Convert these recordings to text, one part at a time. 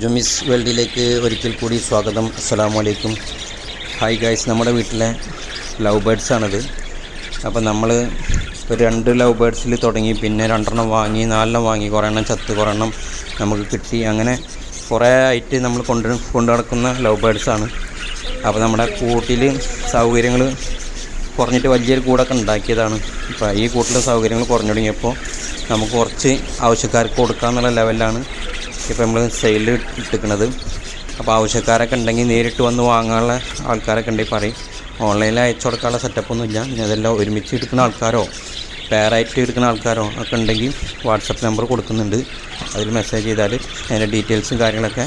ജുമിസ് വേൾഡിലേക്ക് ഒരിക്കൽ കൂടി സ്വാഗതം. അസ്സാം വലൈക്കും ഹായ് ഗായ്സ് നമ്മുടെ വീട്ടിലെ ലവ് ബേഡ്സ് ആണിത്. അപ്പോൾ നമ്മൾ ഒരു രണ്ട് ലവ് ബേഡ്സിൽ തുടങ്ങി പിന്നെ രണ്ടെണ്ണം വാങ്ങി നാലെണ്ണം വാങ്ങി കുറേ എണ്ണം ചത്ത് കുറേ എണ്ണം നമുക്ക് കിട്ടി. അങ്ങനെ കുറേ ആയിട്ട് നമ്മൾ കൊണ്ട് കൊണ്ടു നടക്കുന്ന ലവ് ബേഡ്സ് ആണ്. അപ്പോൾ നമ്മുടെ കൂട്ടിൽ സൗകര്യങ്ങൾ കുറഞ്ഞിട്ട് വലിയൊരു കൂടൊക്കെ ഉണ്ടാക്കിയതാണ്. അപ്പോൾ ഈ കൂട്ടിലെ സൗകര്യങ്ങൾ കുറഞ്ഞു തുടങ്ങിയപ്പോൾ നമുക്ക് കുറച്ച് ആവശ്യക്കാർക്ക് കൊടുക്കാമെന്നുള്ള ലെവലിലാണ് ഇപ്പോൾ നമ്മൾ സെയിലിൽ ഇട്ടിരിക്കുന്നത് അപ്പോൾ ആവശ്യക്കാരൊക്കെ ഉണ്ടെങ്കിൽ നേരിട്ട് വന്ന് വാങ്ങാനുള്ള ആൾക്കാരൊക്കെ ഉണ്ടെങ്കിൽ പറയും. ഓൺലൈനിൽ അയച്ചു കൊടുക്കാനുള്ള സെറ്റപ്പൊന്നുമില്ല ഇനി അതെല്ലാം ഒരുമിച്ച് എടുക്കുന്ന ആൾക്കാരോ പെയറായിട്ട് എടുക്കുന്ന ആൾക്കാരോ ഒക്കെ ഉണ്ടെങ്കിൽ വാട്സപ്പ് നമ്പർ കൊടുക്കുന്നുണ്ട്. അതിൽ മെസ്സേജ് ചെയ്താൽ അതിന്റെ ഡീറ്റെയിൽസും കാര്യങ്ങളൊക്കെ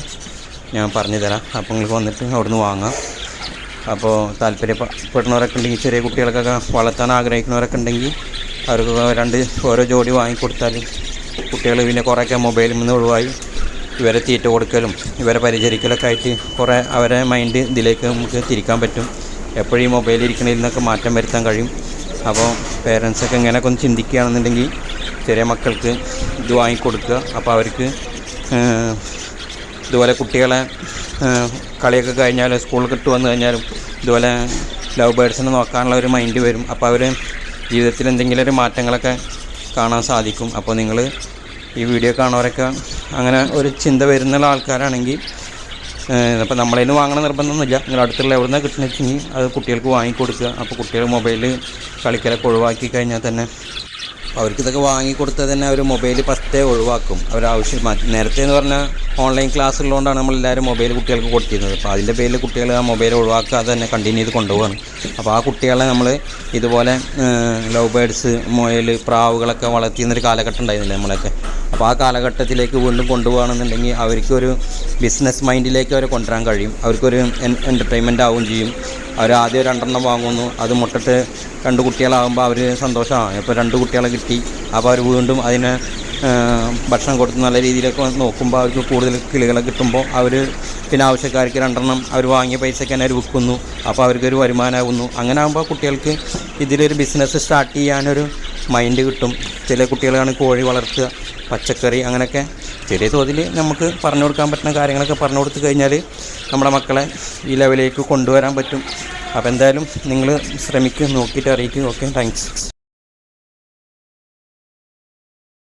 ഞാൻ പറഞ്ഞു തരാം. അപ്പോൾ നിങ്ങൾക്ക് വന്നിട്ട് അവിടുന്ന് വാങ്ങാം. അപ്പോൾ താല്പര്യപ്പെടുന്നവരൊക്കെ ഉണ്ടെങ്കിൽ ചെറിയ കുട്ടികൾക്കൊക്കെ വളർത്താൻ ആഗ്രഹിക്കുന്നവരൊക്കെ ഉണ്ടെങ്കിൽ അവർക്ക് രണ്ട് ഓരോ ജോഡി വാങ്ങിക്കൊടുത്താൽ കുട്ടികൾ പിന്നെ കുറേയൊക്കെ മൊബൈലിൽ നിന്ന് ഒഴിവായി ഇവരെ തീറ്റ കൊടുക്കലും ഇവരെ പരിചരിക്കലൊക്കെ ആയിട്ട് കുറേ അവരെ മൈൻഡ് ഇതിലേക്ക് നമുക്ക് തിരിക്കാൻ പറ്റും. എപ്പോഴും ഈ മൊബൈലിൽ ഇരിക്കണതിൽ നിന്നൊക്കെ മാറ്റം വരുത്താൻ കഴിയും. അപ്പോൾ പേരൻസൊക്കെ ഇങ്ങനെയൊക്കെ ഒന്ന് ചിന്തിക്കുകയാണെന്നുണ്ടെങ്കിൽ ചെറിയ മക്കൾക്ക് ഇത് വാങ്ങിക്കൊടുക്കുക. അപ്പോൾ അവർക്ക് ഇതുപോലെ കുട്ടികളെ കളിയൊക്കെ കഴിഞ്ഞാൽ സ്കൂളിൽ കിട്ടു വന്നു കഴിഞ്ഞാലും ഇതുപോലെ ലവ് ബേഡ്സിനെ നോക്കാനുള്ള ഒരു മൈൻഡ് വരും. അപ്പോൾ അവർ ജീവിതത്തിൽ എന്തെങ്കിലും ഒരു മാറ്റങ്ങളൊക്കെ കാണാൻ സാധിക്കും. അപ്പോൾ നിങ്ങൾ ഈ വീഡിയോ കാണുന്നവരൊക്കെ അങ്ങനെ ഒരു ചിന്ത വരുന്ന ആൾക്കാരാണെങ്കിൽ അപ്പോൾ നമ്മളതിന് വാങ്ങണ നിർബന്ധമൊന്നുമില്ല. നിങ്ങൾ അടുത്തുള്ള എവിടെ നിന്ന് കിട്ടണമെങ്കിൽ അത് കുട്ടികൾക്ക് വാങ്ങിക്കൊടുക്കുക. അപ്പോൾ കുട്ടികൾ മൊബൈൽ കളിക്കലൊക്കെ ഒഴിവാക്കി കഴിഞ്ഞാൽ തന്നെ അവർക്ക് ഇതൊക്കെ വാങ്ങിക്കൊടുത്താൽ തന്നെ അവർ മൊബൈൽ ഫസ്റ്റേ ഒഴിവാക്കും. അവർ ആവശ്യം നേരത്തെ എന്ന് പറഞ്ഞാൽ ഓൺലൈൻ ക്ലാസ് ഉള്ളതുകൊണ്ടാണ് നമ്മളെല്ലാവരും മൊബൈൽ കുട്ടികൾക്ക് കൊടുത്തിരുന്നത്. അപ്പോൾ അതിന്റെ പേരിൽ കുട്ടികൾ ആ മൊബൈൽ ഒഴിവാക്കാതെ തന്നെ കണ്ടിന്യൂ ചെയ്ത് കൊണ്ടുപോകാണ് അപ്പോൾ ആ കുട്ടികളെ നമ്മൾ ഇതുപോലെ ലവ് ബേഡ്സ് മുയൽ പ്രാവുകളൊക്കെ വളർത്തിയിരുന്നൊരു കാലഘട്ടം ഉണ്ടായിരുന്നില്ല നമ്മളൊക്കെ? അപ്പോൾ ആ കാലഘട്ടത്തിലേക്ക് വീണ്ടും കൊണ്ടുപോകണമെന്നുണ്ടെങ്കിൽ അവർക്കൊരു ബിസിനസ് മൈൻഡിലേക്ക് അവരെ കൊണ്ടുവരാൻ കഴിയും. അവർക്കൊരു എന്റർടൈൻമെന്റ് ആവുകയും ചെയ്യും. അവർ ആദ്യം രണ്ടെണ്ണം വാങ്ങുന്നു. അത് മുട്ടിട്ട് രണ്ട് കുട്ടികളാകുമ്പോൾ അവർ സന്തോഷമാണ് ഇപ്പോൾ രണ്ട് കുട്ടികളെ കിട്ടി. അപ്പോൾ അവർ വീണ്ടും അതിനെ ഭക്ഷണം കൊടുത്ത് നല്ല രീതിയിലൊക്കെ നോക്കുമ്പോൾ അവർക്ക് കൂടുതൽ കിളികളെ കിട്ടുമ്പോൾ അവർ പിന്നെ ആവശ്യക്കാർക്ക് രണ്ടെണ്ണം അവർ വാങ്ങിയ പൈസയ്ക്ക് തന്നെ അവർ വിൽക്കുന്നു. അപ്പോൾ അവർക്കൊരു വരുമാനമാകുന്നു അങ്ങനെ ആകുമ്പോൾ കുട്ടികൾക്ക് ഇതിലൊരു ബിസിനസ് സ്റ്റാർട്ട് ചെയ്യാനൊരു മൈൻഡ് കിട്ടും. ചില കുട്ടികളാണ് കോഴി വളർത്തുക പച്ചക്കറി അങ്ങനെയൊക്കെ. ചെറിയ തോതിൽ നമുക്ക് പറഞ്ഞു കൊടുക്കാൻ പറ്റുന്ന കാര്യങ്ങളൊക്കെ പറഞ്ഞു കൊടുത്തു കഴിഞ്ഞാൽ നമ്മുടെ മക്കളെ ഈ ലെവലിലേക്ക് കൊണ്ടുവരാൻ പറ്റും. അപ്പോൾ എന്തായാലും നിങ്ങൾ ശ്രമിക്കുക നോക്കിയിട്ട് അറിയിക്കുക ഓക്കെ താങ്ക്സ്